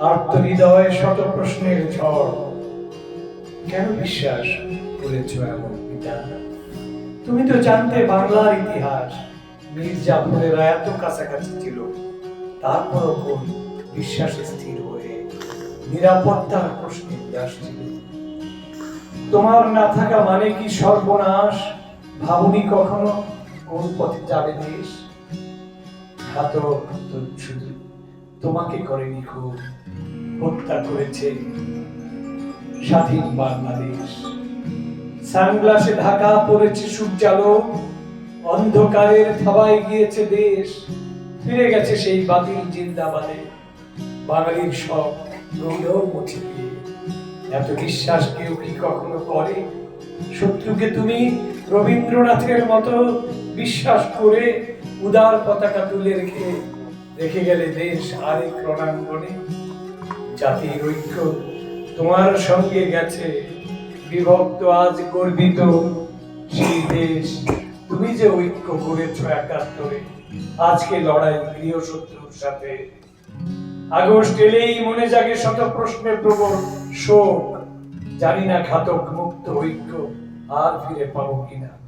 আত্মহৃদয় শত প্রশ্নের ঝড়। কেন বিশ্বাস করেছ এমন পিতা? তুমি তো জানতে বাংলার ইতিহাস। মীর জাফরেরা এত কাছাকাছি ছিল। তারপরও কোন বিশ্বাসে স্থির হয়ে নিরাপত্তার প্রশ্নে উদাস ছিল? তোমার না থাকা মানে কি সর্বনাশ? ভাবনি কখনো কোন পথে যাবে দেশ? ঘাতক শুধু তোমাকে করেনি খুব হত্যা করেছে স্বাধীন বাংলাদেশ। সানগ্লাসে ঢাকা পড়েছে সূর্যালো, অন্ধকারের থাবায় গিয়েছে দেশ। ফিরে গেছে সেই বাতিল জিন্দাবাদে। বাঙালির সব গৌরব মুছে দিয়ে। এত বিশ্বাস কেউ কি কখনো করে? শত্রুকে তুমি রবীন্দ্রনাথের মতো বিশ্বাস করে উদার পতাকা তুলে রেখে রেখে গেলে দেশ আরেক রণাঙ্গনে। জাতির ঐক্য তোমার সঙ্গে গেছে। বিভক্ত আজ গর্বিত সেই দেশ। তুমি যে ঐক্য করেছ একাত্তরে, আজকে লড়াই প্রিয় শত্রুর সাথে। আগস্ট এলেই মনে জাগে শত প্রশ্নের প্রবল শোক। জানি না ঘাতক মুক্ত ঐক্য আর ফিরে পাবো কিনা।